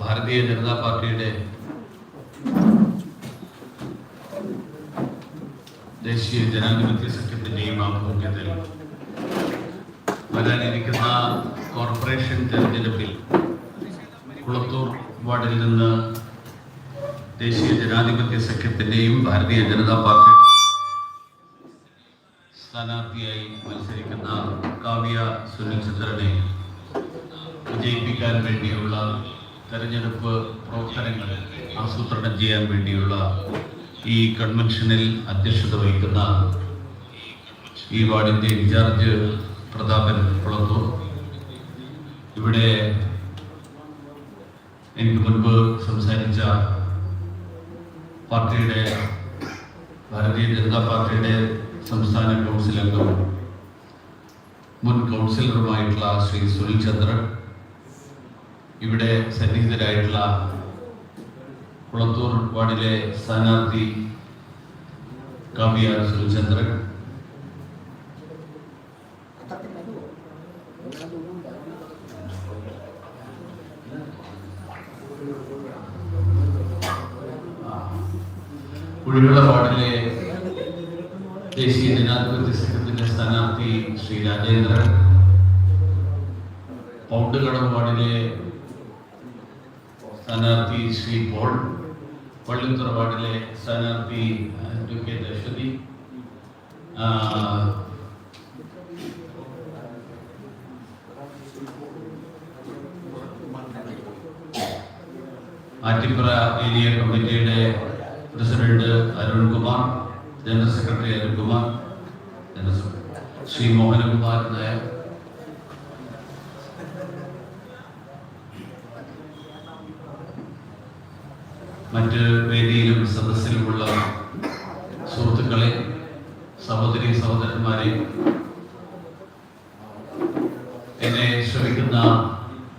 ഭാരതീയ ജനതാ പാർട്ടിയുടെ ദേശീയ ജനാധിപത്യ സഖ്യത്തിന്റെയും ആഭിമുഖ്യത്തിൽ വരാനിരിക്കുന്ന കോർപ്പറേഷൻ തെരഞ്ഞെടുപ്പിൽ കുളത്തൂർ വാർഡിൽ നിന്ന് ദേശീയ ജനാധിപത്യ സഖ്യത്തിന്റെയും ഭാരതീയ ജനതാ പാർട്ടി സ്ഥാനാർത്ഥിയായി മത്സരിക്കുന്ന കാവ്യ സുനിൽ ചന്ദ്രനെ വിജയിപ്പിക്കാൻ വേണ്ടിയുള്ള തെരഞ്ഞെടുപ്പ് പ്രവർത്തനങ്ങൾ ആസൂത്രണം ചെയ്യാൻ വേണ്ടിയുള്ള ഈ കൺവെൻഷനിൽ അധ്യക്ഷത വഹിക്കുന്ന ഈ വാർഡിന്റെ ഇൻചാർജ് പ്രതാപൻ കുളത്തൂർ. ഇവിടെ എനിക്ക് മുൻപ് സംസാരിച്ച പാർട്ടിയുടെ ഭാരതീയ ജനതാ പാർട്ടിയുടെ സംസ്ഥാന കൗൺസിൽ അംഗവും മുൻ കൗൺസിലറുമായിട്ടുള്ള ശ്രീ സുനിൽ ചന്ദ്രൻ ഇവിടെ സന്നിഹിതരായിട്ടുള്ള കുളത്തൂർ വാർഡിലെ സ്ഥാനാർത്ഥി കാവ്യ സുനിൽചന്ദ്രൻ കുഴിവിള വാർഡിലെ ദേശീയ ജനാധിപത്യ സംഘത്തിന്റെ സ്ഥാനാർത്ഥി ശ്രീ രാജേന്ദ്രൻ പൗണ്ടുകടം വാർഡിലെ സ്ഥാനാർത്ഥി ശ്രീ പോൾ പള്ളിത്തുറ വാർഡിലെ സ്ഥാനാർത്ഥി അഡ്വക്കേറ്റ് അശ്വതി ആ, ആറ്റിപ്പുറ ഏരിയ കമ്മിറ്റിയുടെ president Arunkumar general secretary Arunkumar Shri Mohanakumar Nair. മറ്റ് വേദിയിലും സദസ്സിലുമുള്ള സുഹൃത്തുക്കളെ സഹോദരി സഹോദരന്മാരെ എന്നെ ശ്രമിക്കുന്ന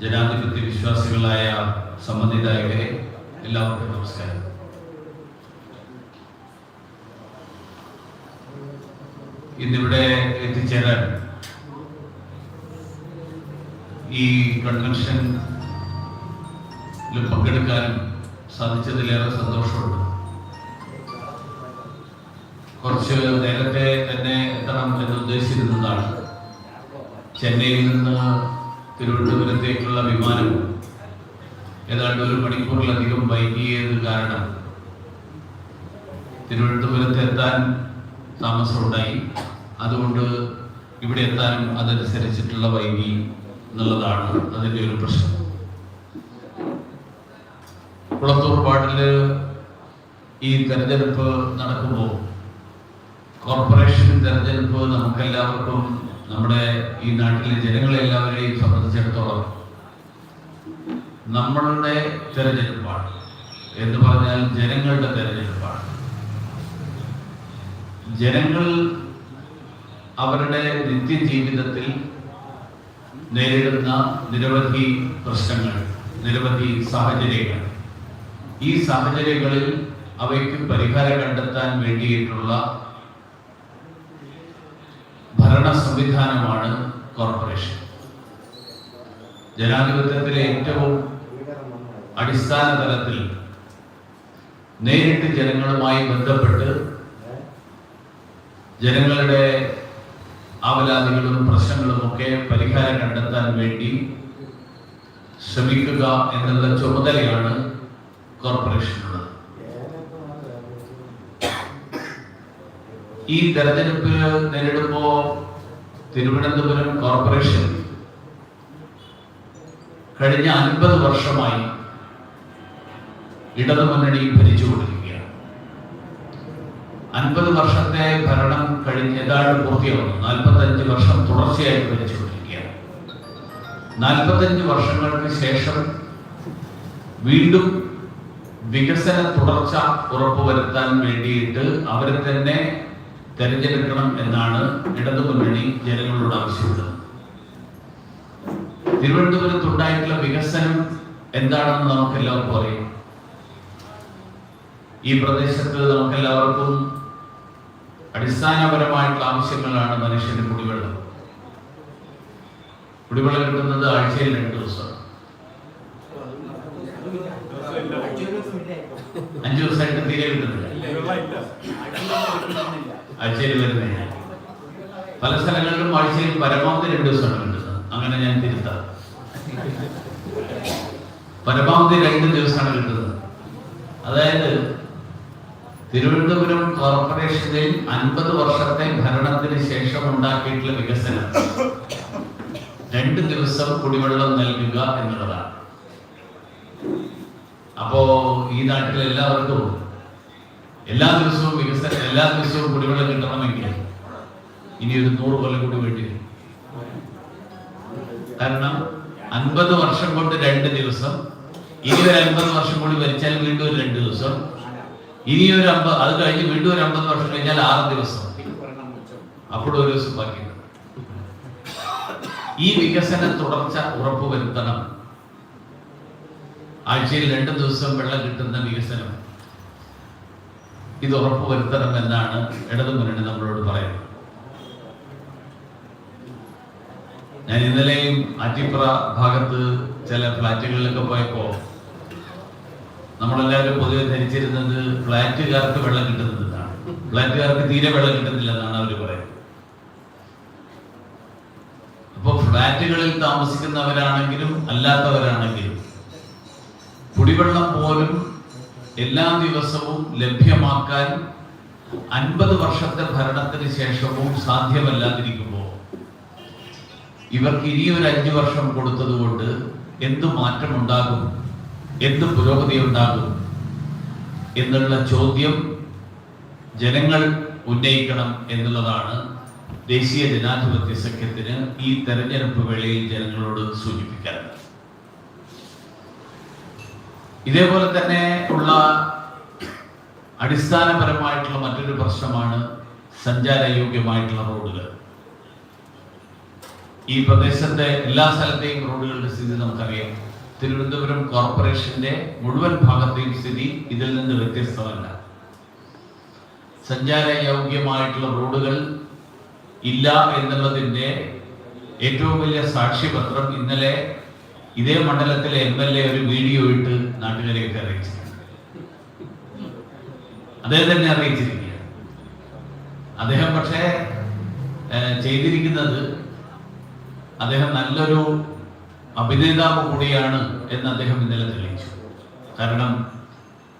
ജനാധിപത്യ വിശ്വാസികളായ സമ്മതിദായകരെ എല്ലാവർക്കും നമസ്കാരം. ഇന്നിവിടെ എത്തിച്ചേരാൻ ഈ കൺവെൻഷൻ പങ്കെടുക്കാനും സാധിച്ചതിലേറെ സന്തോഷമുണ്ട്. കുറച്ച് നേരത്തെ തന്നെ എത്തണം എന്ന് ഉദ്ദേശിച്ചിരുന്നതാണ്. ചെന്നൈയിൽ നിന്ന് തിരുവനന്തപുരത്തേക്കുള്ള വിമാനം ഏതാണ്ട് ഒരു മണിക്കൂറിലധികം വൈകിയത് കാരണം തിരുവനന്തപുരത്ത് എത്താൻ താമസമുണ്ടായി. അതുകൊണ്ട് ഇവിടെ എത്താനും അതനുസരിച്ചിട്ടുള്ള വൈകി എന്നുള്ളതാണ് അതിന്റെ ഒരു പ്രശ്നം. കുളത്തൂർ വാർഡിൽ ഈ തെരഞ്ഞെടുപ്പ് നടക്കുമ്പോൾ കോർപ്പറേഷൻ തെരഞ്ഞെടുപ്പ് നമുക്കെല്ലാവർക്കും നമ്മുടെ ഈ നാട്ടിലെ ജനങ്ങളെ എല്ലാവരെയും സംബന്ധിച്ചിടത്തോളം നമ്മളുടെ തെരഞ്ഞെടുപ്പാണ്. എന്ന് പറഞ്ഞാൽ ജനങ്ങളുടെ തെരഞ്ഞെടുപ്പാണ്. ജനങ്ങൾ അവരുടെ നിത്യജീവിതത്തിൽ നേരിടുന്ന നിരവധി പ്രശ്നങ്ങൾ നിരവധി സാഹചര്യങ്ങൾ. ഈ സാഹചര്യങ്ങളിൽ അവയ്ക്ക് പരിഹാരം കണ്ടെത്താൻ വേണ്ടിയിട്ടുള്ള ഭരണ സംവിധാനമാണ് കോർപ്പറേഷൻ. ജനാധിപത്യത്തിലെ ഏറ്റവും അടിസ്ഥാന തലത്തിൽ നേരിട്ട് ജനങ്ങളുമായി ബന്ധപ്പെട്ട് ജനങ്ങളുടെ ആവലാതികളും പ്രശ്നങ്ങളും ഒക്കെ പരിഹാരം കണ്ടെത്താൻ വേണ്ടി ശ്രമിക്കുക എന്നുള്ള ചുമതലയാണ് കോർപ്പറേഷനുള്ളത് ഈ തെരഞ്ഞെടുപ്പ് നേരിടുമ്പോ തിരുവനന്തപുരം കോർപ്പറേഷൻ കഴിഞ്ഞ അൻപത് വർഷമായി ഇടതുമുന്നണി ഭരിച്ചുകൊണ്ടിരിക്കുകയാണ് അൻപത് വർഷത്തെ ഭരണം കഴിഞ്ഞ് ഏതാണ്ട് പൂർത്തിയാവുന്നു. നാൽപ്പത്തഞ്ച് വർഷം തുടർച്ചയായി ഭരിച്ചുകൊണ്ടിരിക്കുകയാണ്. നാൽപ്പത്തഞ്ച് വർഷങ്ങൾക്ക് ശേഷം വീണ്ടും വികസന തുടർച്ച ഉറപ്പുവരുത്താൻ വേണ്ടിയിട്ട് അവരെ തന്നെ തെരഞ്ഞെടുക്കണം എന്നാണ് ഇടതുമുന്നണി ജനങ്ങളോട് ആവശ്യപ്പെടുന്നത് തിരുവനന്തപുരത്ത് ഉണ്ടായിട്ടുള്ള വികസനം എന്താണെന്ന് നമുക്കെല്ലാവർക്കും അറിയാം. ഈ പ്രദേശത്ത് നമുക്കെല്ലാവർക്കും അടിസ്ഥാനപരമായിട്ടുള്ള ആവശ്യങ്ങളാണ് മനുഷ്യന്റെ കുടിവെള്ളം. കുടിവെള്ളം കിട്ടുന്നത് ആഴ്ചയിൽ രണ്ട് ദിവസം. അഞ്ചു ദിവസമായിട്ട് തീരെ ആഴ്ചയിൽ വരുന്നില്ല. പല സ്ഥലങ്ങളിലും ആഴ്ചയിൽ പരമാവധി രണ്ട് ദിവസമാണ് കിട്ടുന്നത്. അങ്ങനെ ഞാൻ തിരുത്താം. പരമാവധി രണ്ട് ദിവസമാണ് കിട്ടുന്നത്. അതായത് തിരുവനന്തപുരം കോർപ്പറേഷനിൽ അൻപത് വർഷത്തെ ഭരണത്തിന് ശേഷം ഉണ്ടാക്കിയിട്ടുള്ള വികസനം. രണ്ട് ദിവസം കുടിവെള്ളം നൽകുക എന്നുള്ളതാണ്. അപ്പോ ഈ നാട്ടിൽ എല്ലാവർക്കും എല്ലാ ദിവസവും വികസനം എല്ലാ ദിവസവും കുടിവെള്ളം കിട്ടണമെങ്കിൽ ഇനി ഒരു നൂറ് കൊല്ലം കൂടി വേണ്ടി വരും. കാരണം അൻപത് വർഷം കൊണ്ട് രണ്ട് ദിവസം ഇനി ഒരു അൻപത് വർഷം കൂടി ഭരിച്ചാൽ വീണ്ടും ഒരു രണ്ട് ദിവസം ഇനി ഒരു അമ്പത് അത് കഴിഞ്ഞ് വീണ്ടും ഒരു അമ്പത് വർഷം കഴിഞ്ഞാൽ ആറ് ദിവസം. അപ്പോഴും ഒരു ദിവസം ബാക്കി ഈ വികസന തുടർച്ച ഉറപ്പുവരുത്തണം. ആഴ്ചയിൽ രണ്ട് ദിവസം വെള്ളം കിട്ടുന്ന വികസനം. ഇത് ഉറപ്പുവരുത്തണം എന്നാണ് ഇടതു മുന്നണി നമ്മളോട് പറയുന്നത്. ഞാൻ ഇന്നലെയും ആറ്റിപ്പുറ ഭാഗത്ത് ചില ഫ്ലാറ്റുകളിലൊക്കെ പോയപ്പോ നമ്മളെല്ലാവരും പൊതുവെ ധരിച്ചിരുന്നത് ഫ്ലാറ്റുകാർക്ക് വെള്ളം കിട്ടുന്നതാണ്. ഫ്ലാറ്റുകാർക്ക് തീരെ വെള്ളം കിട്ടുന്നില്ലെന്നാണ് അവർ പറയുന്നത്. അപ്പൊ ഫ്ലാറ്റുകളിൽ താമസിക്കുന്നവരാണെങ്കിലും അല്ലാത്തവരാണെങ്കിലും കുടിവെള്ളം പോലും എല്ലാ ദിവസവും ലഭ്യമാക്കാൻ അൻപത് വർഷത്തെ ഭരണത്തിന് ശേഷവും സാധ്യമല്ലാതിരിക്കുമ്പോൾ ഇവർക്ക് ഇനിയൊരു അഞ്ചു വർഷം കൊടുത്തതുകൊണ്ട് എന്ത് മാറ്റമുണ്ടാകും? എന്ത് പുരോഗതി ഉണ്ടാകും എന്നുള്ള ചോദ്യം ജനങ്ങൾ ഉന്നയിക്കണം എന്നുള്ളതാണ് ദേശീയ ജനാധിപത്യ സഖ്യത്തിന് ഈ തെരഞ്ഞെടുപ്പ് വേളയിൽ ജനങ്ങളോട് സൂചിപ്പിക്കാറുണ്ട് ഇതേപോലെ തന്നെ ഉള്ള അടിസ്ഥാനപരമായിട്ടുള്ള മറ്റൊരു പ്രശ്നമാണ് സഞ്ചാരയോഗ്യമായിട്ടുള്ള റോഡുകൾ. ഈ പ്രദേശത്തെ എല്ലാ സ്ഥലത്തെയും റോഡുകളുടെ സ്ഥിതി നമുക്കറിയാം. തിരുവനന്തപുരം കോർപ്പറേഷന്റെ മുഴുവൻ ഭാഗത്തെയും സ്ഥിതി ഇതിൽ നിന്ന് വ്യത്യസ്തമല്ല. സഞ്ചാര യോഗ്യമായിട്ടുള്ള റോഡുകൾ ഇല്ല എന്നുള്ളതിന്റെ ഏറ്റവും വലിയ സാക്ഷ്യപത്രം ഇന്നലെ ഇതേ മണ്ഡലത്തിലെ എം എൽ എ ഒരു വീഡിയോ ഇട്ട് നാട്ടുകാരെയൊക്കെ അറിയിച്ചിട്ടുണ്ട് അദ്ദേഹം തന്നെ അറിയിച്ചിരിക്കുകയാണ്. അദ്ദേഹം പക്ഷേ ചെയ്തിരിക്കുന്നത് അദ്ദേഹം നല്ലൊരു അഭിനേതാവ് കൂടിയാണ് എന്ന് അദ്ദേഹം ഇന്നലെ തെളിയിച്ചു. കാരണം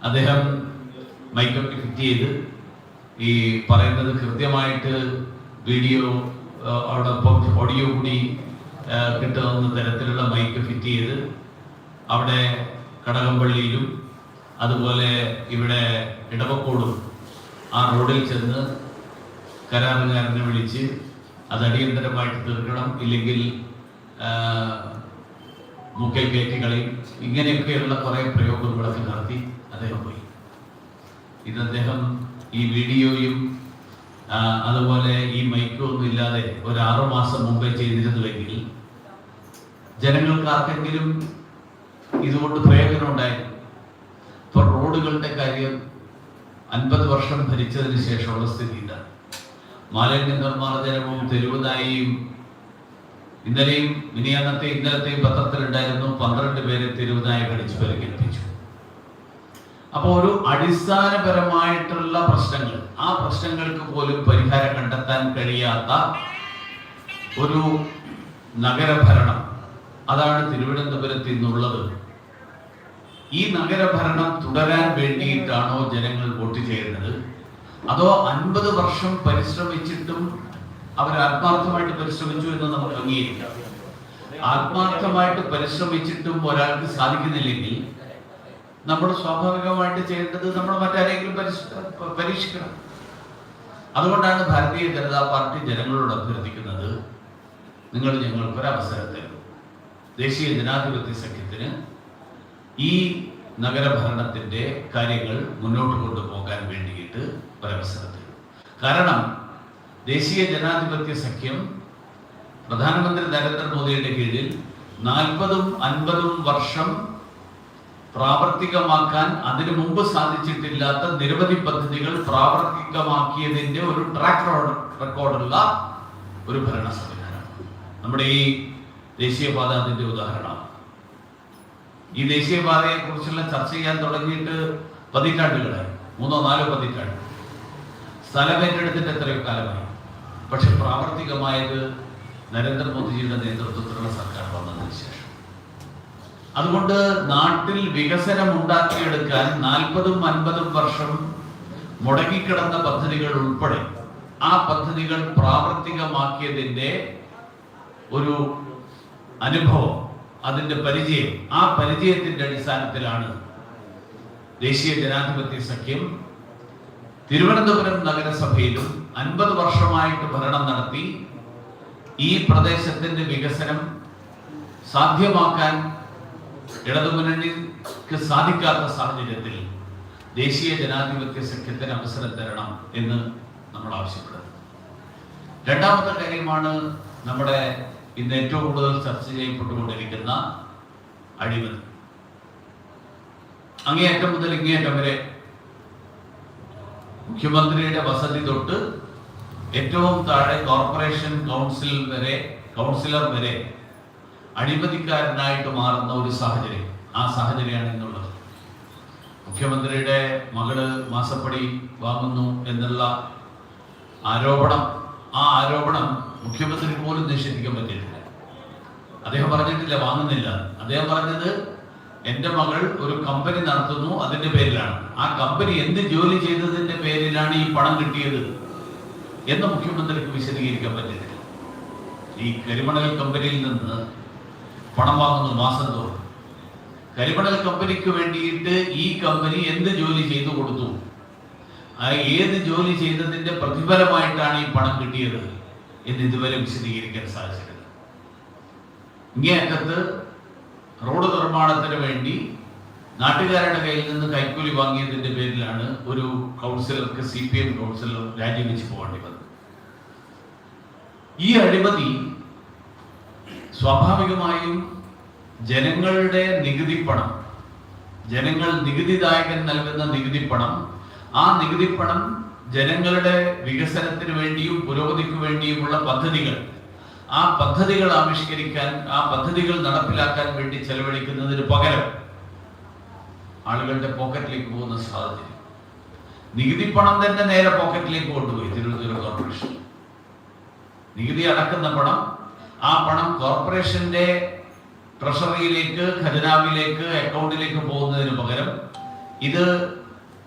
അദ്ദേഹം മൈക്കൊക്കെ ഫിറ്റ് ചെയ്ത് ഈ പറയുന്നത് കൃത്യമായിട്ട് വീഡിയോ അവിടൊപ്പം ഓഡിയോ കൂടി കിട്ടുന്ന തരത്തിലുള്ള മൈക്ക് ഫിറ്റ് ചെയ്ത് അവിടെ കടകംപള്ളിയിലും അതുപോലെ ഇവിടെ ഇടവക്കോടും ആ റോഡിൽ ചെന്ന് കരാറുകാരനെ വിളിച്ച് അത് അടിയന്തരമായിട്ട് തീർക്കണം. ഇല്ലെങ്കിൽ മൂക്കൽ കയറ്റി കളയും ഇങ്ങനെയൊക്കെയുള്ള കുറെ പ്രയോഗങ്ങളൊക്കെ നടത്തി അദ്ദേഹം പോയി. ഇത് അദ്ദേഹം ഈ വീഡിയോയും അതുപോലെ ഈ മൈക്കും ഒന്നും ഇല്ലാതെ ഒരു ആറു മാസം മുമ്പേ ചെയ്തിരുന്നുവെങ്കിൽ ജനങ്ങൾക്ക് ആർക്കെങ്കിലും ഇതുകൊണ്ട് പ്രയോജനം ഉണ്ടായിരുന്നു? ഇപ്പൊ റോഡുകളുടെ കാര്യം അൻപത് വർഷം ഭരിച്ചതിന് ശേഷമുള്ള സ്ഥിതി ഇതാണ്. മാലിന്യ നിർമ്മാർജനവും തെരുവുനായിയും ഇന്നലെയും മിനിയാന്നത്തെ ഇന്നലത്തെയും പത്രത്തിലുണ്ടായിരുന്നു പന്ത്രണ്ട് പേരെ തെരുവുനായ കടിച്ചു പരിക്കേൽപ്പിച്ചു അപ്പോൾ ഒരു അടിസ്ഥാനപരമായിട്ടുള്ള പ്രശ്നങ്ങൾ ആ പ്രശ്നങ്ങൾക്ക് പോലും പരിഹാരം കണ്ടെത്താൻ കഴിയാത്ത ഒരു നഗരഭരണം അതാണ് തിരുവനന്തപുരത്ത് ഇന്നുള്ളത്. ഈ നഗരഭരണം തുടരാൻ വേണ്ടിയിട്ടാണോ ജനങ്ങൾ വോട്ട് ചെയ്യുന്നത്? അതോ അൻപത് വർഷം പരിശ്രമിച്ചിട്ടും അവർ ആത്മാർത്ഥമായിട്ട് പരിശ്രമിച്ചു എന്ന് നമ്മൾ അംഗീകരിക്കാം. ആത്മാർത്ഥമായിട്ട് പരിശ്രമിച്ചിട്ടും ഒരാൾക്ക് സാധിക്കുന്നില്ലെങ്കിൽ നമ്മൾ സ്വാഭാവികമായിട്ട് ചെയ്യേണ്ടത് നമ്മൾ മറ്റാരെങ്കിലും പരീക്ഷിക്കണം. അതുകൊണ്ടാണ് ഭാരതീയ ജനതാ പാർട്ടി ജനങ്ങളോട് അഭ്യർത്ഥിക്കുന്നത് നിങ്ങൾ ഞങ്ങൾക്കൊരു അവസരം തരും ദേശീയ ജനാധിപത്യ സഖ്യത്തിന് ഈ നഗരഭരണത്തിന്റെ കാര്യങ്ങൾ മുന്നോട്ട് കൊണ്ടുപോകാൻ വേണ്ടിയിട്ട് ഒരവസരം തരും കാരണം ദേശീയ ജനാധിപത്യ സഖ്യം പ്രധാനമന്ത്രി നരേന്ദ്രമോദിയുടെ കീഴിൽ നാൽപ്പതും അൻപതും വർഷം പ്രാവർത്തികമാക്കാൻ അതിനു മുമ്പ് സാധിച്ചിട്ടില്ലാത്ത നിരവധി പദ്ധതികൾ പ്രാവർത്തികമാക്കിയതിന്റെ ഒരു ട്രാക്ക് റെക്കോർഡുള്ള ഒരു ഭരണ സംവിധാനം നമ്മുടെ ഈ ദേശീയപാത അതിന്റെ ഉദാഹരണമാണ് ഈ ദേശീയപാതയെ കുറിച്ചുള്ള ചർച്ച ചെയ്യാൻ തുടങ്ങിയിട്ട് പതിറ്റാണ്ടുകളായി. മൂന്നോ നാലോ പതിറ്റാണ്ട് സ്ഥലം ഏറ്റെടുത്തിട്ട് എത്രയോ കാലമായി. പക്ഷെ പ്രാവർത്തികമായത് നരേന്ദ്രമോദിജിയുടെ നേതൃത്വത്തിലുള്ള സർക്കാർ വന്നതിന് ശേഷം. അതുകൊണ്ട് നാട്ടിൽ വികസനം ഉണ്ടാക്കിയെടുക്കാൻ നാൽപ്പതും അൻപതും വർഷം മുടങ്ങിക്കിടന്ന പദ്ധതികൾ ഉൾപ്പെടെ ആ പദ്ധതികൾ പ്രാവർത്തികമാക്കിയതിന്റെ ഒരു അനുഭവം അതിന്റെ പരിചയം ആ പരിചയത്തിന്റെ അടിസ്ഥാനത്തിലാണ് ദേശീയ ജനാധിപത്യ സഖ്യം തിരുവനന്തപുരം നഗരസഭയിലും അൻപത് വർഷമായിട്ട് ഭരണം നടത്തി ഈ പ്രദേശത്തിന്റെ വികസനം സാധ്യമാക്കാൻ ഇടതുമുന്നണിക്ക് സാധിക്കാത്ത സാഹചര്യത്തിൽ ദേശീയ ജനാധിപത്യ സഖ്യത്തിന് അവസരം തരണം എന്ന് നമ്മൾ ആവശ്യപ്പെടുന്നു. രണ്ടാമത്തെ കാര്യമാണ് നമ്മുടെ ഇന്ന് ഏറ്റവും കൂടുതൽ ചർച്ച ചെയ്യപ്പെട്ടുകൊണ്ടിരിക്കുന്ന അഴിമതി. അങ്ങേയറ്റം മുതൽ ഇങ്ങേയറ്റം വരെ മുഖ്യമന്ത്രിയുടെ വസതി തൊട്ട് ഏറ്റവും താഴെ കോർപ്പറേഷൻ കൗൺസിൽ വരെ കൗൺസിലർ വരെ അഴിമതിക്കാരനായിട്ട് മാറുന്ന ഒരു സാഹചര്യം. ആ സാഹചര്യമാണ് എന്നുള്ളത് മുഖ്യമന്ത്രിയുടെ മകൾ മാസപ്പടി വാങ്ങുന്നു എന്നുള്ള ആരോപണം ആ ആരോപണം മുഖ്യമന്ത്രി പോലും നിഷേധിക്കാൻ പറ്റിയിട്ടില്ല. അദ്ദേഹം പറഞ്ഞിട്ടില്ല വാങ്ങുന്നില്ല. അദ്ദേഹം പറഞ്ഞത് എന്റെ മകൾ ഒരു കമ്പനി നടത്തുന്നു അതിന്റെ പേരിലാണ്. ആ കമ്പനി എന്ത് ജോലി ചെയ്തതിന്റെ പേരിലാണ് ഈ പണം കിട്ടിയത്? എന്ന് മുഖ്യമന്ത്രിക്ക് വിശദീകരിക്കാൻ പറ്റില്ല. ഈ കരിമണൽ കമ്പനിയിൽ നിന്ന് പണം വാങ്ങുന്നു മാസം തോറും കരിമണൽ കമ്പനിക്ക് വേണ്ടിയിട്ട് ഈ കമ്പനി എന്ത് ജോലി ചെയ്തു കൊടുത്തു? ഏത് ജോലി ചെയ്തതിന്റെ പ്രതിഫലമായിട്ടാണ് ഈ പണം കിട്ടിയത് എന്ന് ഇതുവരെ വിശദീകരിക്കാൻ സാധിച്ചിട്ടില്ല. ഇങ്ങേയറ്റത്ത് റോഡ് നിർമ്മാണത്തിന് വേണ്ടി നാട്ടുകാരുടെ കയ്യിൽ നിന്ന് കൈക്കൂലി വാങ്ങിയതിന്റെ പേരിലാണ് ഒരു കൗൺസിലർക്ക് സി പി എം കൗൺസിലർ രാജിവെച്ച് പോകേണ്ടി വന്നത്. ഈ അഴിമതി സ്വാഭാവികമായും ജനങ്ങളുടെ നികുതി പണം ജനങ്ങൾ നികുതിദായകൻ നൽകുന്ന നികുതി പണം ആ നികുതി പണം ജനങ്ങളുടെ വികസനത്തിന് വേണ്ടിയും പുരോഗതിക്ക് വേണ്ടിയുമുള്ള പദ്ധതികൾ ആ പദ്ധതികൾ ആവിഷ്കരിക്കാൻ ആ പദ്ധതികൾ നടപ്പിലാക്കാൻ വേണ്ടി ചെലവഴിക്കുന്നതിന് പകരം ആളുകളുടെ പോക്കറ്റിലേക്ക് പോകുന്ന സാഹചര്യം. നികുതി പണം തന്നെ നേരെ പോക്കറ്റിലേക്ക് കൊണ്ടുപോയി തിരുവനന്തപുരം കോർപ്പറേഷൻ നികുതി അടക്കുന്ന പണം ആ പണം കോർപ്പറേഷന്റെ ട്രഷറിയിലേക്ക് ഖജനാവിലേക്ക് അക്കൗണ്ടിലേക്ക് പോകുന്നതിന് പകരം ഇത്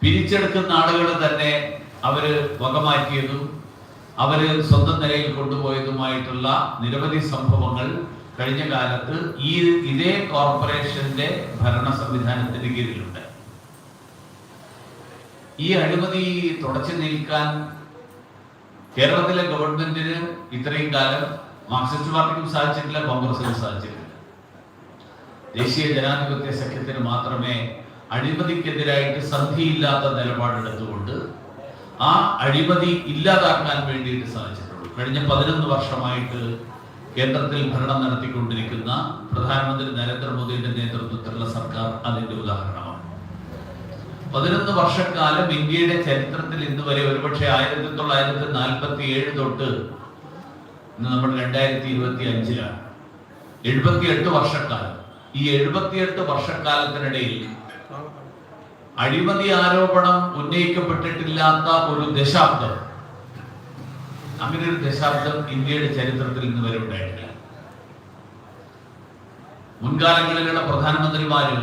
പിരിച്ചെടുക്കുന്ന ആളുകൾ തന്നെ അവർ വകമാറ്റിയതും അവർ സ്വന്തം നിലയിൽ കൊണ്ടുപോയതുമായിട്ടുള്ള നിരവധി സംഭവങ്ങൾ കഴിഞ്ഞ കാലത്ത് ഈ ഇതേ കോർപ്പറേഷന്റെ ഭരണ സംവിധാനത്തിന് കീഴിലുണ്ട്. ഈ അഴിമതി തുടച്ചു നീക്കാൻ കേരളത്തിലെ ഗവൺമെന്റിന് ഇത്രയും കാലം മാർക്സിസ്റ്റ് പാർട്ടിക്കും സാധിച്ചിട്ടില്ല കോൺഗ്രസിനും സാധിച്ചിട്ടില്ല. ദേശീയ ജനാധിപത്യ സഖ്യത്തിന് മാത്രമേ അഴിമതിക്കെതിരായിട്ട് സന്ധിയില്ലാത്ത നിലപാടെടുത്തുകൊണ്ട് ആ അഴിമതി ഇല്ലാതാക്കാൻ വേണ്ടിയിട്ട് സാധിച്ചിട്ടുള്ളൂ. കഴിഞ്ഞ പതിനൊന്ന് വർഷമായിട്ട് കേന്ദ്രത്തിൽ ഭരണം നടത്തിക്കൊണ്ടിരിക്കുന്ന പ്രധാനമന്ത്രി നരേന്ദ്രമോദിയുടെ നേതൃത്വത്തിലുള്ള സർക്കാർ അതിന്റെ ഉദാഹരണമാണ്. പതിനൊന്ന് വർഷക്കാലം ഇന്ത്യയുടെ ചരിത്രത്തിൽ ഇന്ന് വരെ ഒരുപക്ഷെ ആയിരത്തി തൊള്ളായിരത്തി നാൽപ്പത്തി ഏഴ് തൊട്ട് ഇന്ന് നമ്മൾ രണ്ടായിരത്തി ഇരുപത്തി അഞ്ചിലാണ് എഴുപത്തിയെട്ട് വർഷക്കാലം. ഈ എഴുപത്തിയെട്ട് വർഷക്കാലത്തിനിടയിൽ അഴിമതി ആരോപണം ഉന്നയിക്കപ്പെട്ടിട്ടില്ലാത്ത ഒരു ദശാബ്ദം അങ്ങനെ ഒരു ദശാബ്ദം ഇന്ത്യയുടെ ചരിത്രത്തിൽ ഇന്ന് വരെ ഉണ്ടായിട്ടില്ല. മുൻകാലങ്ങളിലുള്ള പ്രധാനമന്ത്രിമാര്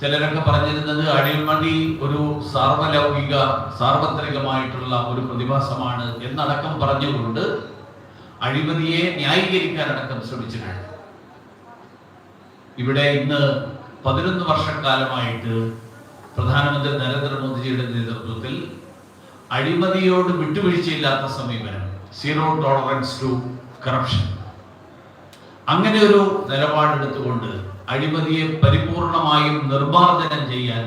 ചിലരൊക്കെ പറഞ്ഞിരുന്നത് അഴിമതി ഒരു സാർവലൗകിക സാർവത്രികമായിട്ടുള്ള ഒരു പ്രതിഭാസമാണ് എന്നടക്കം പറഞ്ഞുകൊണ്ട് അഴിമതിയെ ന്യായീകരിക്കാനടക്കം ശ്രമിച്ചിട്ടുണ്ട്. ഇവിടെ ഇന്ന് പതിനൊന്ന് വർഷക്കാലമായിട്ട് പ്രധാനമന്ത്രി നരേന്ദ്രമോദിജിയുടെ നേതൃത്വത്തിൽ അഴിമതിയോട് വിട്ടുവീഴ്ചയില്ലാത്ത സമീപനം സീറോ ടോളറൻസ് ടു കറപ്ഷൻ അങ്ങനെ ഒരു നിലപാടെടുത്തുകൊണ്ട് അഴിമതിയെ പരിപൂർണമായും നിർമാർജനം ചെയ്യാൻ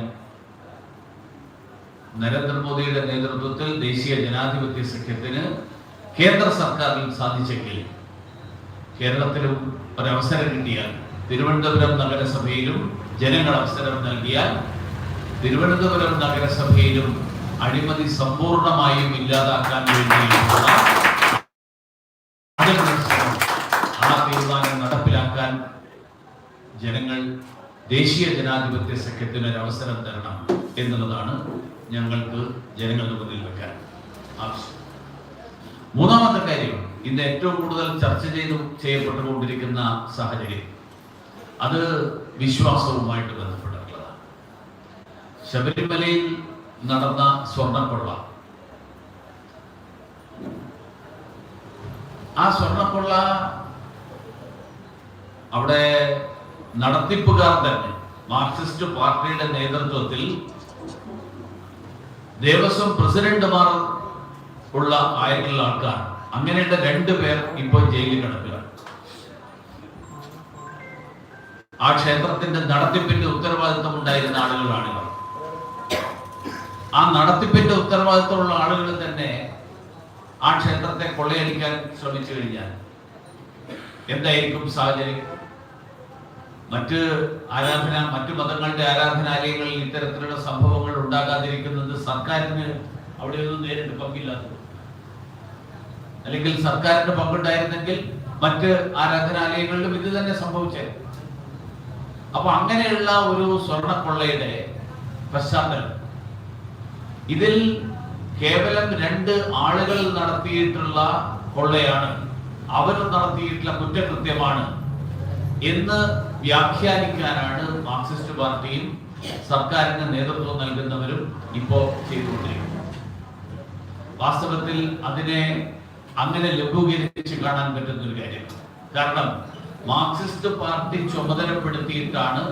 നരേന്ദ്രമോദിയുടെ നേതൃത്വത്തിൽ ദേശീയ ജനാധിപത്യ സഖ്യത്തിന് കേന്ദ്ര സർക്കാരിൽ സാധിച്ചെങ്കിൽ കേരളത്തിലും ഒരവസരം കിട്ടിയാൽ തിരുവനന്തപുരം നഗരസഭയിലും ജനങ്ങൾ അവസരം നൽകിയാൽ തിരുവനന്തപുരം നഗരസഭയിലും അഴിമതി സമ്പൂർണമായും ഇല്ലാതാക്കാൻ വേണ്ടിയിട്ടുള്ള ആ തീരുമാനം നടപ്പിലാക്കാൻ ജനങ്ങൾ ദേശീയ ജനാധിപത്യ സഖ്യത്തിന് ഒരു അവസരം തരണം എന്നുള്ളതാണ് ഞങ്ങൾക്ക് ജനങ്ങളുടെ മുന്നിൽ വെക്കാൻ ആവശ്യം. മൂന്നാമത്തെ കാര്യം ഇന്ന് ഏറ്റവും കൂടുതൽ ചർച്ച ചെയ്തു ചെയ്യപ്പെട്ടുകൊണ്ടിരിക്കുന്ന സാഹചര്യം അത് വിശ്വാസവുമായിട്ട് ബന്ധപ്പെട്ടിട്ടുള്ളതാണ്. ശബരിമലയിൽ നടന്ന സ്വർണക്കൊള്ള ആ സ്വർണക്കൊള്ള അവിടെ നടത്തിപ്പുകാർ തന്നെ മാർക്സിസ്റ്റ് പാർട്ടിയുടെ നേതൃത്വത്തിൽ ദേവസ്വം പ്രസിഡന്റുമാർ ഉള്ള ആയിട്ടുള്ള ആൾക്കാർ. അങ്ങനെയുള്ള രണ്ടു പേർ ഇപ്പോൾ ജയിലിൽ കിടക്കുകയാണ്. ആ ക്ഷേത്രത്തിന്റെ നടത്തിപ്പിന്റെ ഉത്തരവാദിത്വം ഉണ്ടായിരുന്ന ആളുകളാണ് ആ നടത്തിപ്പിന്റെ ഉത്തരവാദിത്വമുള്ള ആളുകൾ തന്നെ ആ ക്ഷേത്രത്തെ കൊള്ളയടിക്കാൻ ശ്രമിച്ചു കഴിഞ്ഞാൽ എന്തായിരിക്കും സാഹചര്യം? മറ്റ് ആരാധന മറ്റു മതങ്ങളുടെ ആരാധനാലയങ്ങളിൽ ഇത്തരത്തിലുള്ള സംഭവങ്ങൾ ഉണ്ടാകാതിരിക്കുന്നത് സർക്കാരിന് അവിടെ ഒന്നും നേരിട്ട് പങ്കില്ലാത്തത്. അല്ലെങ്കിൽ സർക്കാരിന് പങ്കുണ്ടായിരുന്നെങ്കിൽ മറ്റ് ആരാധനാലയങ്ങളിലും ഇത് തന്നെ സംഭവിച്ചേ അപ്പൊ അങ്ങനെയുള്ള ഒരു സ്വർണക്കൊള്ളയുടെ പശ്ചാത്തലം ഇതിൽ കേവലം രണ്ട് ആളുകൾ നടത്തിയിട്ടുള്ള കൊള്ളയാണ്. അവർ നടത്തിയിട്ടുള്ള കുറ്റകൃത്യമാണ് എന്ന് വ്യാഖ്യാനിക്കാനാണ് മാർക്സിസ്റ്റ് പാർട്ടിയും സർക്കാരിന് നേതൃത്വം നൽകുന്നവരും ഇപ്പോ ചെയ്തുകൊണ്ടിരിക്കുന്നത്. വാസ്തവത്തിൽ അതിനെ അങ്ങനെ ലഘൂകരിച്ച് കാണാൻ പറ്റുന്ന ഒരു കാര്യം. കാരണം മാർക്സിസ്റ്റ് പാർട്ടി ചുമതലപ്പെടുത്തിയിട്ടാണ്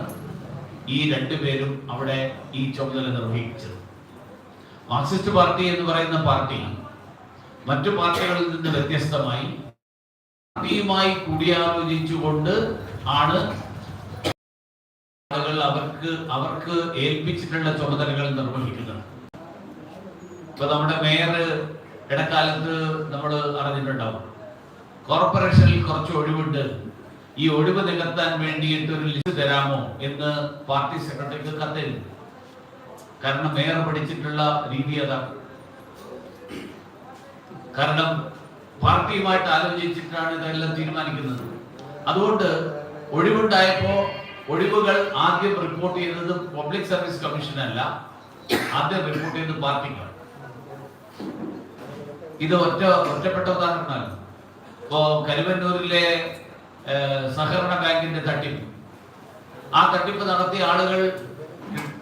ഈ രണ്ടുപേരും അവിടെ ഈ ചുമതല നിർവഹിച്ചത്. മാർക്സിസ്റ്റ് പാർട്ടി എന്ന് പറയുന്ന പാർട്ടി മറ്റു പാർട്ടികളിൽ നിന്ന് വ്യത്യസ്തമായി പാർട്ടിയുമായി കൂടിയാലോചിച്ചുകൊണ്ട് ആണ് അവർക്ക് അവർക്ക് ഏൽപ്പിച്ചിട്ടുള്ള ചുമതലകൾ നിർവഹിക്കുന്നത്. ഇപ്പൊ നമ്മുടെ മേയർ ഇടക്കാലത്ത് നമ്മൾ അറിഞ്ഞിട്ടുണ്ടാവും. കോർപ്പറേഷനിൽ കുറച്ച് ഒഴിവുണ്ട്. ഈ ഒഴിവ് നികത്താൻ വേണ്ടിയിട്ട് ഒരു ലിസ്റ്റ് തരാമോ എന്ന് പാർട്ടി സെക്രട്ടറിക്ക് കത്തെഴുതി. കാരണം മേയർ പഠിച്ചിട്ടുള്ള രീതി അതാണ് കാരണം പാർട്ടിയുമായിട്ട് ആലോചിച്ചിട്ടാണ് ഇതെല്ലാം തീരുമാനിക്കുന്നത്. അതുകൊണ്ട് ഒഴിവുണ്ടായപ്പോ ഒഴിവുകൾ ആദ്യം റിപ്പോർട്ട് ചെയ്തത് പബ്ലിക് സർവീസ് കമ്മീഷൻ അല്ല. ആദ്യം റിപ്പോർട്ട് ചെയ്തത് പാർട്ടിക്കാണ്. ഇത് ഒറ്റ ഒറ്റപ്പെട്ട ഉദാഹരണമാണ് ഇപ്പോ കരുവന്നൂരിലെ സഹകരണ ബാങ്കിന്റെ തട്ടിപ്പ്. ആ തട്ടിപ്പ് നടത്തിയ ആളുകൾ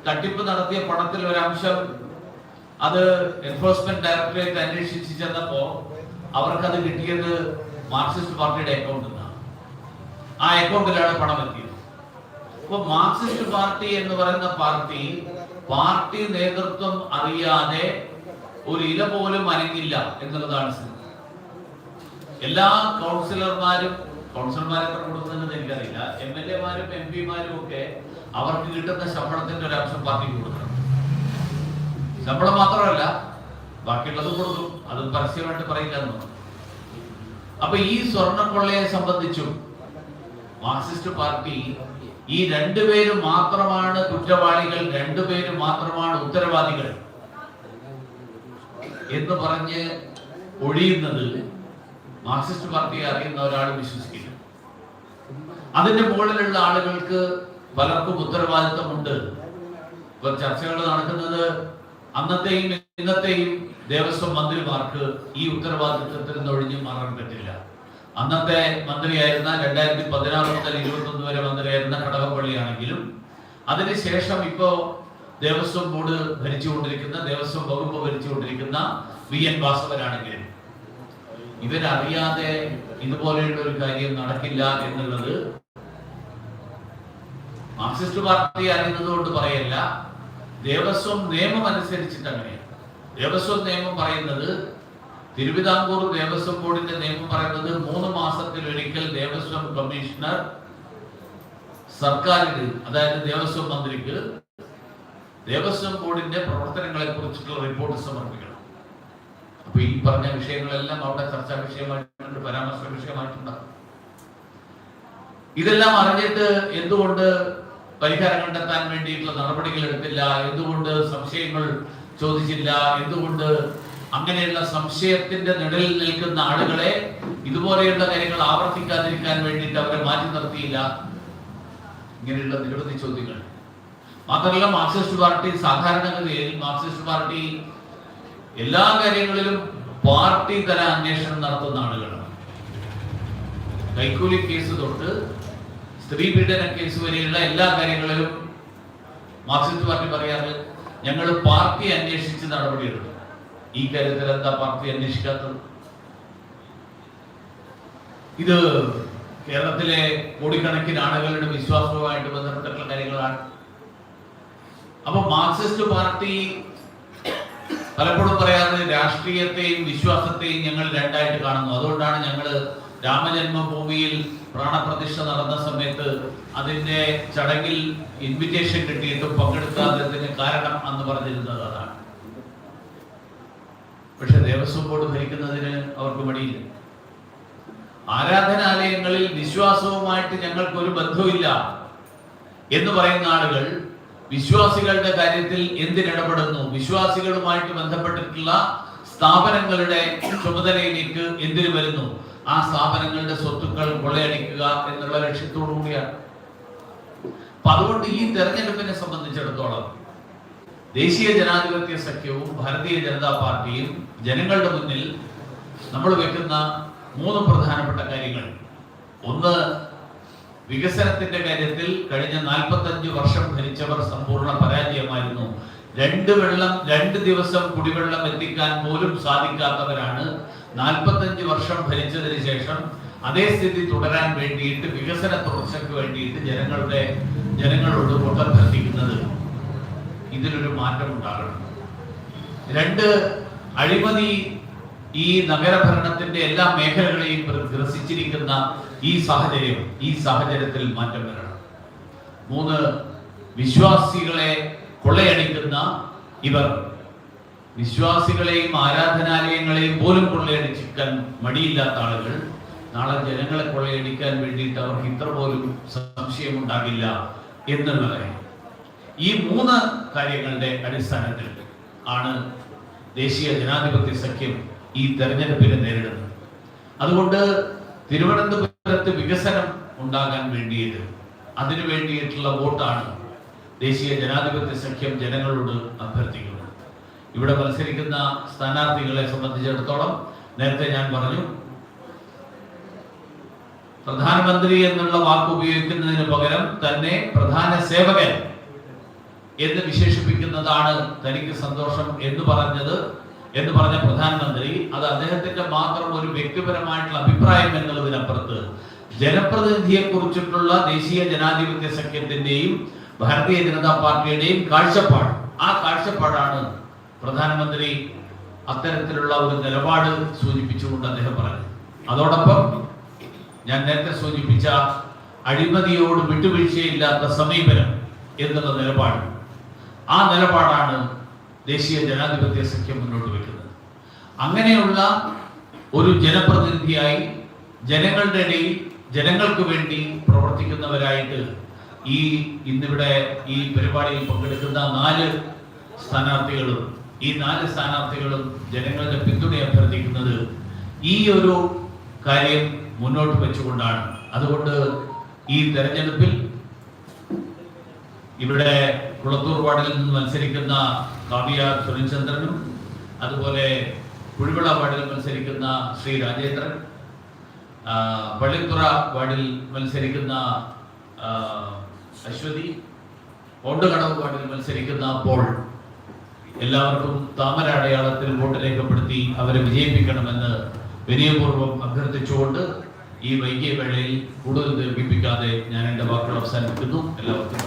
തട്ടിപ്പ് നടത്തിയ പണത്തിൽ ഒരു അംശം അത് എൻഫോഴ്സ്മെന്റ് ഡയറക്ടറേറ്റ് അന്വേഷിച്ച് ചെന്നപ്പോ അവർക്കത് കിട്ടിയത് മാർക്സിസ്റ്റ് പാർട്ടിയുടെ അക്കൗണ്ടിൽ നിന്നാണ്. ആ അക്കൗണ്ടിലാണ് പണം എത്തിയത്. അപ്പൊ മാർക്സിസ്റ്റ് പാർട്ടി എന്ന് പറയുന്ന പാർട്ടി പാർട്ടി നേതൃത്വം അറിയാതെ ഒരു ഇല പോലും അനങ്ങില്ല എന്നുള്ളതാണ് സ്ഥിതി. എല്ലാ കൗൺസിലർമാരും കൗൺസിലർമാരെ കൊടുക്കുന്നതെന്ന് എനിക്കറിയില്ല. എം എൽ എമാരും എം പിമാരും ഒക്കെ അവർക്ക് കിട്ടുന്ന ശമ്പളത്തിന്റെ ഒരു അംശം പാർട്ടിക്ക് കൊടുക്കണം. ശമ്പളം മാത്രമല്ല ബാക്കിയുള്ളത് കൊടുക്കും. അത് പരസ്യമായിട്ട് പറയില്ല എന്ന് പറഞ്ഞു. അപ്പൊ ഈ സ്വർണക്കൊള്ളയെ സംബന്ധിച്ചും മാർക്സിസ്റ്റ് പാർട്ടി ഈ രണ്ടുപേരും മാത്രമാണ് കുറ്റവാളികൾ രണ്ടുപേരും മാത്രമാണ് ഉത്തരവാദികൾ എന്ന് പറഞ്ഞ് ഒഴിയുന്നത് മാർക്സിസ്റ്റ് പാർട്ടിയെ അറിയുന്ന ഒരാൾ വിശ്വസിക്കില്ല. അതിന്റെ മുകളിലുള്ള ആളുകൾക്ക് പലർക്കും ഉത്തരവാദിത്വമുണ്ട്. ഇപ്പൊ ചർച്ചകൾ നടക്കുന്നത് അന്നത്തെയും ഇന്നത്തെയും ദേവസ്വം മന്ത്രിമാർക്ക് ഈ ഉത്തരവാദിത്വത്തിൽ നിന്ന് ഒഴിഞ്ഞു മാറാൻ പറ്റില്ല. അന്നത്തെ മന്ത്രിയായിരുന്ന രണ്ടായിരത്തി പതിനാറ് മുതൽ ഇരുപത്തി ഒന്ന് വരെ മന്ത്രിയായിരുന്ന കടകംപള്ളിയാണെങ്കിലും അതിനുശേഷം ഇപ്പോ ദേവസ്വം ബോർഡ് ഭരിച്ചുകൊണ്ടിരിക്കുന്ന ദേവസ്വം വകുപ്പ് ഭരിച്ചുകൊണ്ടിരിക്കുന്ന വി എൻ വാസവനാണെങ്കിലും ഇവരറിയാതെ ഇതുപോലെയുള്ള ഒരു കാര്യം നടക്കില്ല എന്നുള്ളത് മാർക്സിസ്റ്റ് പാർട്ടി അറിയുന്നത് കൊണ്ട് പറയല്ല. ദേവസ്വം നിയമം അനുസരിച്ചിട്ട് അങ്ങനെയാണ്. ദേവസ്വം നിയമം പറയുന്നത് തിരുവിതാംകൂർ ദേവസ്വം ബോർഡിന്റെ നിയമം പറയുന്നത് മൂന്ന് മാസത്തിൽ ഒരിക്കൽ ദേവസ്വം കമ്മീഷണർ സർക്കാരിന് അതായത് ദേവസ്വം മന്ത്രിക്ക് ദേവസ്വം ബോർഡിന്റെ പ്രവർത്തനങ്ങളെ കുറിച്ചിട്ടുള്ള റിപ്പോർട്ട് സമർപ്പിക്കണം. അപ്പൊ ഈ പറഞ്ഞ വിഷയങ്ങളെല്ലാം അവിടെ ചർച്ചാ വിഷയമായിട്ടുണ്ട് പരാമർശ വിഷയമായിട്ടുണ്ടാകും ഇതെല്ലാം അറിഞ്ഞിട്ട് എന്തുകൊണ്ട് പരിഹാരം കണ്ടെത്താൻ വേണ്ടിയിട്ടുള്ള നടപടികൾ എടുത്തില്ല. എന്തുകൊണ്ട് സംശയങ്ങൾ ചോദിച്ചില്ല? എന്തുകൊണ്ട് അങ്ങനെയുള്ള സംശയത്തിന്റെ നിഴലിൽ നിൽക്കുന്ന ആളുകളെ ഇതുപോലെയുള്ള കാര്യങ്ങൾ ആവർത്തിക്കാതിരിക്കാൻ വേണ്ടിയിട്ട് അവരെ മാറ്റി നിർത്തിയില്ല? ഇങ്ങനെയുള്ള നിരവധി ചോദ്യങ്ങൾ. മാത്രമല്ല മാർക്സിസ്റ്റ് പാർട്ടി സാധാരണഗതിയിൽ മാർക്സിസ്റ്റ് പാർട്ടി എല്ലാ കാര്യങ്ങളിലും പാർട്ടി തല അന്വേഷണം നടത്തുന്ന ആളുകളാണ്. കൈക്കൂലി കേസ് തൊട്ട് സ്ത്രീ പീഡന കേസ് വരെയുള്ള എല്ലാ കാര്യങ്ങളിലും മാർക്സിസ്റ്റ് പാർട്ടി പറയാറ് ഞങ്ങൾ പാർട്ടി അന്വേഷിച്ച് നടപടിയെടുക്കും. ഈ കാര്യത്തിൽ എന്താ പാർട്ടി അന്വേഷിക്കാത്തത്? ഇത് കേരളത്തിലെ കോടിക്കണക്കിന് ആളുകളുടെ വിശ്വാസവുമായിട്ട് ബന്ധപ്പെട്ടിട്ടുള്ള കാര്യങ്ങളാണ്. അപ്പൊ മാർക്സിസ്റ്റ് പാർട്ടി പലപ്പോഴും പറയാറ് രാഷ്ട്രീയത്തെയും വിശ്വാസത്തെയും ഞങ്ങൾ രണ്ടായിട്ട് കാണുന്നു. അതുകൊണ്ടാണ് ഞങ്ങൾ രാമജന്മഭൂമിയിൽ പ്രാണപ്രതിഷ്ഠ നടന്ന സമയത്ത് അതിന്റെ ചടങ്ങിൽ ഇൻവിറ്റേഷൻ കിട്ടിയിട്ടും പങ്കെടുക്കാത്തതിന് കാരണം എന്ന് പറഞ്ഞിരുന്നത് അതാണ്. പക്ഷെ ദേവസ്വം ബോർഡ് ഭരിക്കുന്നതിന് അവർക്ക് മടിയില്ല. ആരാധനാലയങ്ങളിൽ വിശ്വാസവുമായിട്ട് ഞങ്ങൾക്ക് ഒരു ബന്ധവുമില്ല എന്ന് പറയുന്ന ആളുകൾ വിശ്വാസികളുടെ കാര്യത്തിൽ എന്തിനിടപെടുന്നു? വിശ്വാസികളുമായിട്ട് ബന്ധപ്പെട്ടിട്ടുള്ള സ്ഥാപനങ്ങളുടെ ചുമതലയിലേക്ക് എന്തിനു വരുന്നു? ആ സ്ഥാപനങ്ങളുടെ സ്വത്തുക്കൾ കൊള്ളയടിക്കുക എന്നുള്ള ലക്ഷ്യത്തോടു കൂടിയാണ്. അപ്പൊ അതുകൊണ്ട് ഈ തെരഞ്ഞെടുപ്പിനെ സംബന്ധിച്ചിടത്തോളം ദേശീയ ജനാധിപത്യ സഖ്യവും ഭാരതീയ ജനതാ പാർട്ടിയും ജനങ്ങളുടെ മുന്നിൽ നമ്മൾ വെക്കുന്ന മൂന്ന് പ്രധാനപ്പെട്ട കാര്യങ്ങൾ. ഒന്ന് വികസനത്തിന്റെ കാര്യത്തിൽ കഴിഞ്ഞ നാൽപ്പത്തഞ്ച് വർഷം ഭരിച്ചവർ സമ്പൂർണ പരാജയമായിരുന്നു. രണ്ട് വെള്ളം രണ്ട് ദിവസം കുടിവെള്ളം എത്തിക്കാൻ പോലും സാധിക്കാത്തവരാണ് നാൽപ്പത്തഞ്ച് വർഷം ഭരിച്ചതിന് ശേഷം അതേ സ്ഥിതി തുടരാൻ വേണ്ടിയിട്ട് വികസന തുടർച്ചയ്ക്ക് വേണ്ടിയിട്ട് ജനങ്ങളുടെ ജനങ്ങളോട് കൊണ്ടഭ്യർത്ഥിക്കുന്നത് ഇതിലൊരു മാറ്റം ഉണ്ടാകണം രണ്ട് അഴിമതി ഈ നഗരഭരണത്തിന്റെ എല്ലാ മേഖലകളെയും ഗ്ര- ഗ്രസിച്ചിരിക്കുന്ന ഈ സാഹചര്യം ഈ സാഹചര്യത്തിൽ മാറ്റം വരണം. മൂന്ന് വിശ്വാസികളെ കൊള്ളയടിക്കുന്ന ഇവർ വിശ്വാസികളെയും ആരാധനാലയങ്ങളെയും പോലും കൊള്ളയടിച്ചിരിക്കാൻ മടിയില്ലാത്ത ആളുകൾ നാളെ ജനങ്ങളെ കൊള്ളയടിക്കാൻ വേണ്ടിയിട്ട് അവർക്ക് ഇത്ര പോലും സംശയമുണ്ടാകില്ല എന്നുള്ളത് ഈ മൂന്ന് കാര്യങ്ങളുടെ അടിസ്ഥാനത്തിൽ ആണ് ദേശീയ ജനാധിപത്യ സഖ്യം ഈ തെരഞ്ഞെടുപ്പിനെ നേരിടുന്നത്. അതുകൊണ്ട് തിരുവനന്തപുരത്ത് വികസനം ഉണ്ടാകാൻ വേണ്ടിയത് അതിനു വേണ്ടിയിട്ടുള്ള വോട്ടാണ് ദേശീയ ജനാധിപത്യ സഖ്യം ജനങ്ങളോട് അഭ്യർത്ഥിക്കുന്നത്. ഇവിടെ മത്സരിക്കുന്ന സ്ഥാനാർത്ഥികളെ സംബന്ധിച്ചിടത്തോളം നേരത്തെ ഞാൻ പറഞ്ഞു പ്രധാനമന്ത്രി എന്നുള്ള വാക്ക് ഉപയോഗിക്കുന്നതിന് പകരം തന്നെ പ്രധാന സേവകൻ എന്ന് വിശേഷിപ്പിക്കുന്നതാണ് തനിക്ക് സന്തോഷം എന്ന് പറഞ്ഞത് എന്ന് പറഞ്ഞ പ്രധാനമന്ത്രി. അത് അദ്ദേഹത്തിന്റെ മാത്രം ഒരു വ്യക്തിപരമായിട്ടുള്ള അഭിപ്രായം എന്നുള്ളതിനപ്പുറത്ത് ജനപ്രതിനിധിയെ കുറിച്ചിട്ടുള്ള ദേശീയ ജനാധിപത്യ സഖ്യത്തിന്റെയും ഭാരതീയ ജനതാ പാർട്ടിയുടെയും കാഴ്ചപ്പാട്. ആ കാഴ്ചപ്പാടാണ് പ്രധാനമന്ത്രി അത്തരത്തിലുള്ള ഒരു നിലപാട് സൂചിപ്പിച്ചുകൊണ്ട് അദ്ദേഹം പറഞ്ഞു. അതോടൊപ്പം ഞാൻ നേരത്തെ സൂചിപ്പിച്ച അഴിമതിയോട് വിട്ടുവീഴ്ചയില്ലാത്ത സമീപനം എന്നുള്ള നിലപാട്. ആ നിലപാടാണ് ദേശീയ ജനാധിപത്യ സഖ്യം മുന്നോട്ട് വെക്കുന്നത്. അങ്ങനെയുള്ള ഒരു ജനപ്രതിനിധിയായി ജനങ്ങളുടെ ഇടയിൽ ജനങ്ങൾക്ക് വേണ്ടി പ്രവർത്തിക്കുന്നവരായിട്ട് ഈ ഇന്നിവിടെ ഈ പരിപാടിയിൽ പങ്കെടുക്കുന്ന നാല് സ്ഥാനാർത്ഥികളും ഈ നാല് സ്ഥാനാർത്ഥികളും ജനങ്ങളുടെ പിന്തുണ അഭ്യർത്ഥിക്കുന്നത് ഈ ഒരു കാര്യം മുന്നോട്ട് വെച്ചുകൊണ്ടാണ്. അതുകൊണ്ട് ഈ തെരഞ്ഞെടുപ്പിൽ ഇവിടെ കുളത്തൂർ വാർഡിൽ നിന്ന് മത്സരിക്കുന്ന കാവ്യ സുനിൽചന്ദ്രനും അതുപോലെ കുഴിവിള വാർഡിൽ മത്സരിക്കുന്ന ശ്രീ രാജേന്ദ്രൻ പള്ളിത്തുറ വാർഡിൽ മത്സരിക്കുന്ന അശ്വതി ഓണ്ടുകടവ് വാർഡിൽ മത്സരിക്കുന്ന പോൾ എല്ലാവർക്കും താമര അടയാളത്തിൽ വോട്ട് രേഖപ്പെടുത്തി അവരെ വിജയിപ്പിക്കണമെന്ന് വിനയപൂർവം അഭ്യർത്ഥിച്ചുകൊണ്ട് ഈ വൈകിയ വേളയിൽ കൂടുതൽ ദീർഘിപ്പിക്കാതെ ഞാൻ എന്റെ വാക്കുകൾ അവസാനിപ്പിക്കുന്നു. എല്ലാവർക്കും